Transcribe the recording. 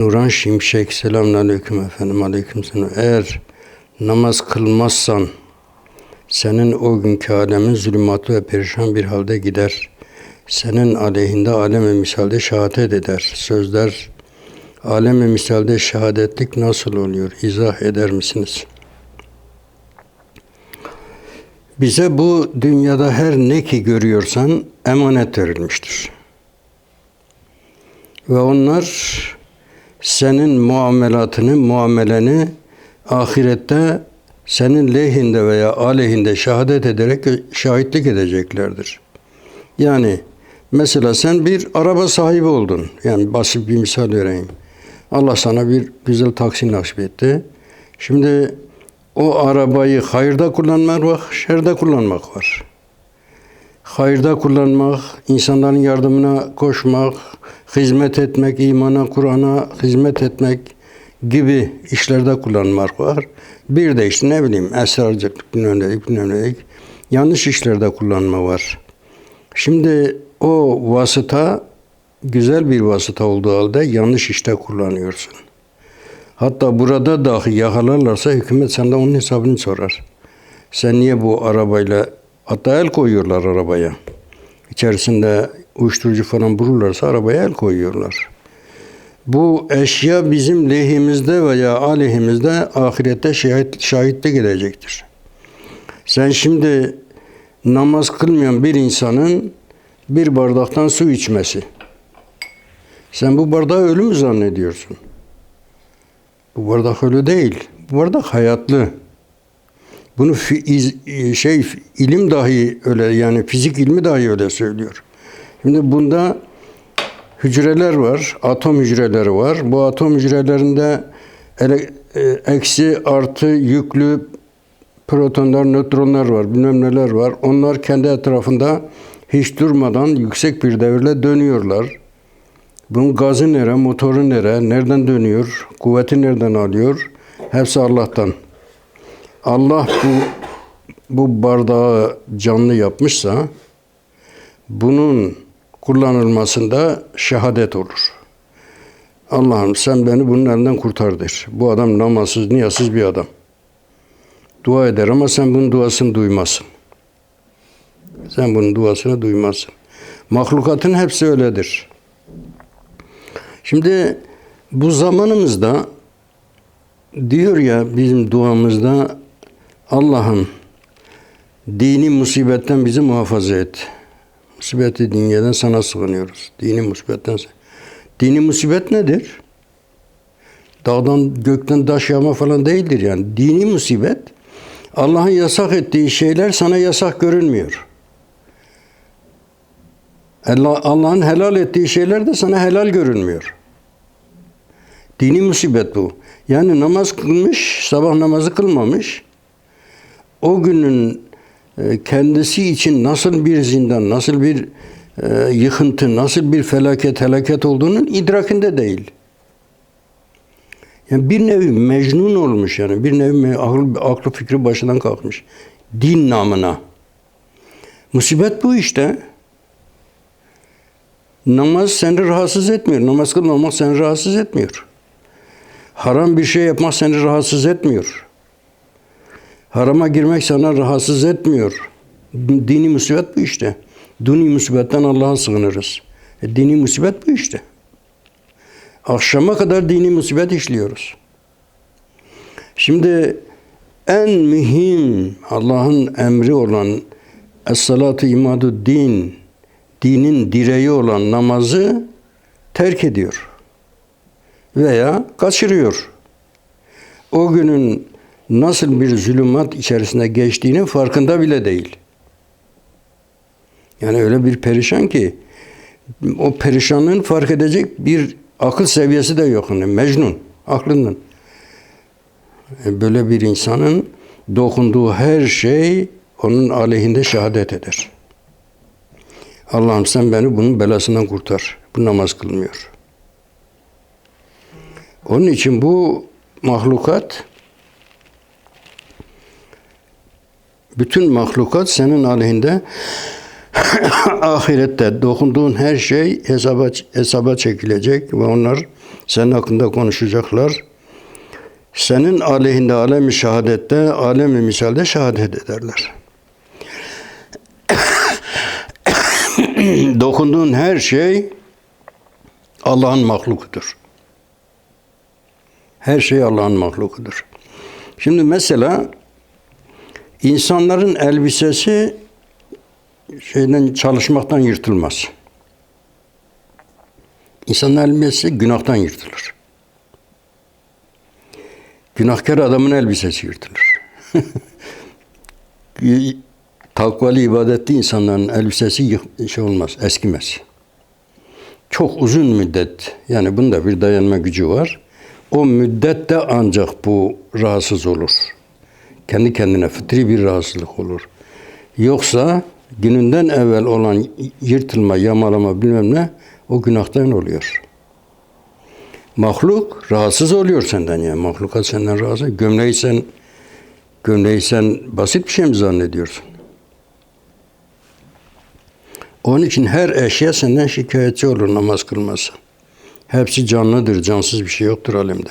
Nuran Şimşek selamünaleyküm efendim aleykümselam. Eğer namaz kılmazsan senin o günkü alemin zulümatı ve perişan bir halde gider. Senin aleyhinde aleme misalde şehadet eder. Sözler aleme misalde şehadetlik nasıl oluyor? İzah eder misiniz? Bize bu dünyada her ne ki görüyorsan emanet verilmiştir. Ve onlar senin muamelatını, muameleni ahirette senin lehinde veya aleyhinde şehadet ederek şahitlik edeceklerdir. Yani mesela sen bir araba sahibi oldun. Yani basit bir misal vereyim. Allah sana bir güzel taksi nasip etti. Şimdi o arabayı hayırda kullanmak var, şerde kullanmak var. Hayırda kullanmak, insanların yardımına koşmak, hizmet etmek, imana, Kur'an'a hizmet etmek gibi işlerde kullanmak var. Bir de işte ne bileyim esrarcılık, bilmem ne, bilmem ne, yanlış işlerde kullanma var. Şimdi o vasıta güzel bir vasıta olduğu halde yanlış işte kullanıyorsun. Hatta burada dahi yakalarlarsa hükümet senden onun hesabını sorar. Sen niye bu arabayla hatta el koyuyorlar arabaya. İçerisinde uyuşturucu falan bulurlarsa arabaya el koyuyorlar. Bu eşya bizim lehimizde veya aleyhimizde ahirette şahit, şahitlik edecektir. Sen şimdi namaz kılmayan bir insanın bir bardaktan su içmesi. Sen bu bardağı ölü mü zannediyorsun? Bu bardak ölü değil. Bu bardak hayatlı. Bunu fi, iz, şey ilim dahi öyle yani fizik ilmi dahi öyle söylüyor. Şimdi bunda hücreler var, atom hücreleri var. Bu atom hücrelerinde ele, e, eksi artı yüklü protonlar, nötronlar var, bilmem neler var. Onlar kendi etrafında hiç durmadan yüksek bir devirle dönüyorlar. Bunun gazı nere, motoru nere, nereden dönüyor, kuvveti nereden alıyor? Hepsi Allah'tan. Allah bu bu bardağı canlı yapmışsa bunun kullanılmasında şehadet olur. Allah'ım sen beni bunun elinden kurtar der. Bu adam namazsız, niyazsız bir adam. Dua eder ama sen bunun duasını duymazsın. Sen bunun duasını duymazsın. Mahlukatın hepsi öyledir. Şimdi bu zamanımızda diyor ya bizim duamızda Allah'ım dini musibetten bizi muhafaza et. Musibeti dünyadan sana sığınıyoruz. Dini musibetten. Dini musibet nedir? Dağdan gökten taş yağma falan değildir yani. Dini musibet Allah'ın yasak ettiği şeyler sana yasak görünmüyor. Allah'ın helal ettiği şeyler de sana helal görünmüyor. Dini musibet bu. Yani namaz kılmış, sabah namazı kılmamış. O günün e, kendisi için nasıl bir zindan, nasıl bir e, yıkıntı, nasıl bir felaket, helaket olduğunun idrakinde değil. Yani bir nevi mecnun olmuş yani. Bir nevi aklı, aklı fikri başından kalkmış. Din namına. Musibet bu işte. Namaz seni rahatsız etmiyor. Namaz kılmamak seni rahatsız etmiyor. Haram bir şey yapmak seni rahatsız etmiyor. Harama girmek sana rahatsız etmiyor. Dini musibet bu işte. Dini musibetten Allah'a sığınırız. E, dini musibet bu işte. Akşama kadar dini musibet işliyoruz. Şimdi en mühim Allah'ın emri olan Es-salatu imadu din, dinin direği olan namazı terk ediyor veya kaçırıyor. O günün nasıl bir zulümat içerisinde geçtiğinin farkında bile değil. Yani öyle bir perişan ki o perişanlığın fark edecek bir akıl seviyesi de yok. Yani mecnun, aklından. E, böyle bir insanın dokunduğu her şey onun aleyhinde şehadet eder. Allah'ım sen beni bunun belasından kurtar. Bu namaz kılmıyor. Onun için bu mahlukat bütün mahlukat senin aleyhinde ahirette dokunduğun her şey hesaba, hesaba çekilecek ve onlar Senin hakkında konuşacaklar. Senin aleyhinde alemi şehadette, alemi misalde şehadet ederler. Dokunduğun her şey Allah'ın mahlukudur. Her şey Allah'ın mahlukudur. Şimdi mesela insanların elbisesi şeyden çalışmaktan yırtılmaz. İnsanın elbisesi günahtan yırtılır. Günahkar adamın elbisesi yırtılır. Takvalı ibadetli insanların elbisesi şey olmaz, eskimez. Çok uzun müddet, yani bunda bir dayanma gücü var. O müddette ancak bu rahatsız olur. Kendi kendine fıtri bir rahatsızlık olur. Yoksa gününden evvel olan yırtılma, yamalama bilmem ne o günahtan oluyor. Mahluk rahatsız oluyor senden yani. Mahlukat senden rahatsız. Gömleği sen, gömleği sen basit bir şey mi zannediyorsun? Onun için her eşya senden şikayetçi olur namaz kılmazsan. Hepsi canlıdır, cansız bir şey yoktur alemde.